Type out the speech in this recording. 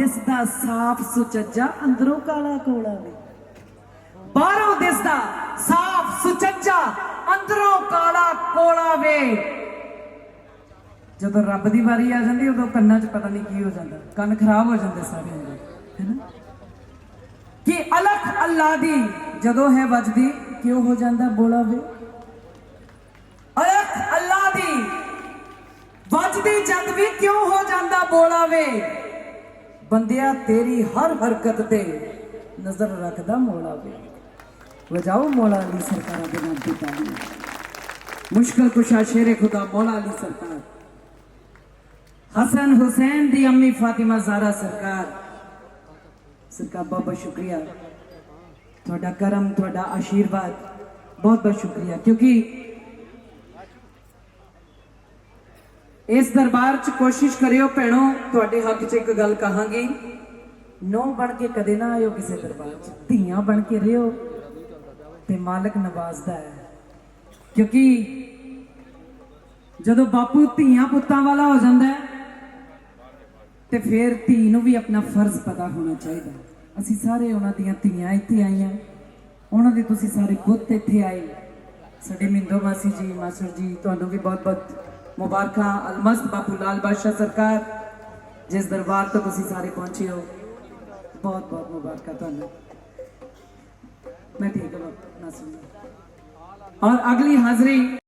ਦਿਸਦਾ ਸਾਫ਼ ਸੁਚੱਜਾ, ਅੰਦਰੋਂ ਕਾਲਾ ਕੋਲਾ ਵੇ। ਬਾਹਰੋਂ ਦਿਸਦਾ ਸਾਫ਼ ਸੁਚੱਜਾ, ਅੰਦਰੋਂ ਕਾਲਾ ਕੋਲਾ ਵੇ। ਜਦੋਂ ਰੱਬ ਦੀ ਵਾਰੀ ਆ ਜਾਂਦੀ, ਉਦੋਂ ਕੰਨਾਂ 'ਚ ਪਤਾ ਨਹੀਂ ਕੀ ਹੋ ਜਾਂਦਾ। ਕੰਨ ਖਰਾਬ ਹੋ ਜਾਂਦੇ ਸਾਰਿਆਂ ਦੇ ਹੈਨਾ ਕਿ ਅਲਖ ਅੱਲਾ ਦੀ ਜਦੋਂ ਹੈ ਵੱਜਦੀ, ਕਿਉਂ ਹੋ ਜਾਂਦਾ ਬੋਲਾ ਵੇ? ਅਲਖ ਅੱਲਾ ਦੀ ਵੱਜਦੀ ਜਦ ਵੀ ਕਿਉਂ ਹੋ ਜਾਂਦਾ ਬੋਲਾ ਵੇ? ਬੰਦਿਆ ਤੇਰੀ ਹਰ ਹਰਕਤ ਤੇ ਨਜ਼ਰ ਰੱਖਦਾ ਮੋਲਾ ਵੇ ਵਜਾਓ ਮੌਲਾ ਅਲੀ ਸਰਕਾਰਾਂ ਦੇ ਨਾਮ ਤੇ ਤਾਲੀਆਂ ਮੁਸ਼ਕਲ ਕੁਸ਼ਾ ਸ਼ੇਰੇ ਖੁਦਾ ਮੌਲਾ ਅਲੀ ਸਰਕਾਰ ਹਸਨ ਹੁਸੈਨ ਦੀ ਅੰਮੀ ਫਾਤਿਮਾ ਜ਼ਾਰਾ ਸਰਕਾਰ ਸਰਕਾਰ ਬਹੁਤ ਬਹੁਤ ਸ਼ੁਕਰੀਆ ਤੁਹਾਡਾ ਕਰਮ ਤੁਹਾਡਾ ਆਸ਼ੀਰਵਾਦ ਬਹੁਤ ਬਹੁਤ ਸ਼ੁਕਰੀਆ ਕਿਉਂਕਿ ਇਸ ਦਰਬਾਰ 'ਚ ਕੋਸ਼ਿਸ਼ ਕਰਿਓ ਭੈਣੋ, ਤੁਹਾਡੇ ਹੱਕ 'ਚ ਇੱਕ ਗੱਲ ਕਹਾਂਗੀ। ਨੋ ਬਣ ਕੇ ਕਦੇ ਨਾ ਆਇਓ ਕਿਸੇ ਦਰਬਾਰ 'ਚ, ਧੀਆਂ ਬਣ ਕੇ ਰਿਓ ਤੇ ਮਾਲਕ ਨਵਾਜ਼ਦਾ ਹੈ। ਕਿਉਂਕਿ ਜਦੋਂ ਬਾਪੂ ਧੀਆਂ ਪੁੱਤਾਂ ਵਾਲਾ ਹੋ ਜਾਂਦਾ ਹੈ, ਤੇ ਫਿਰ ਧੀ ਨੂੰ ਵੀ ਆਪਣਾ ਫਰਜ਼ ਪਤਾ ਹੋਣਾ ਚਾਹੀਦਾ। ਅਸੀਂ ਸਾਰੇ ਉਹਨਾਂ ਦੀਆਂ ਧੀਆਂ ਇੱਥੇ ਆਈਆਂ। ਉਹਨਾਂ ਦੇ ਤੁਸੀਂ ਸਾਰੇ ਪੁੱਤ ਇੱਥੇ ਆਏ। ਸਾਡੇ ਮਿੰਦੋ ਮਾਸੀ ਜੀ, ਮਾਸਟਰ ਜੀ, ਤੁਹਾਨੂੰ ਵੀ ਬਹੁਤ ਬਹੁਤ ਮੁਬਾਰਕਾਂ ਅਲਮਸਤ ਬਾਪੂ ਲਾਲ ਬਾਦਸ਼ਾਹ ਸਰਕਾਰ ਜਿਸ ਦਰਬਾਰ ਤੋਂ ਤੁਸੀਂ ਸਾਰੇ ਪਹੁੰਚੇ ਹੋ ਬਹੁਤ ਬਹੁਤ ਮੁਬਾਰਕਾਂ ਤੁਹਾਨੂੰ ਮੈਂ ਠੀਕ ਹਾਂ ਨਾਸਰੀ ਔਰ ਅਗਲੀ ਹਾਜ਼ਰੀ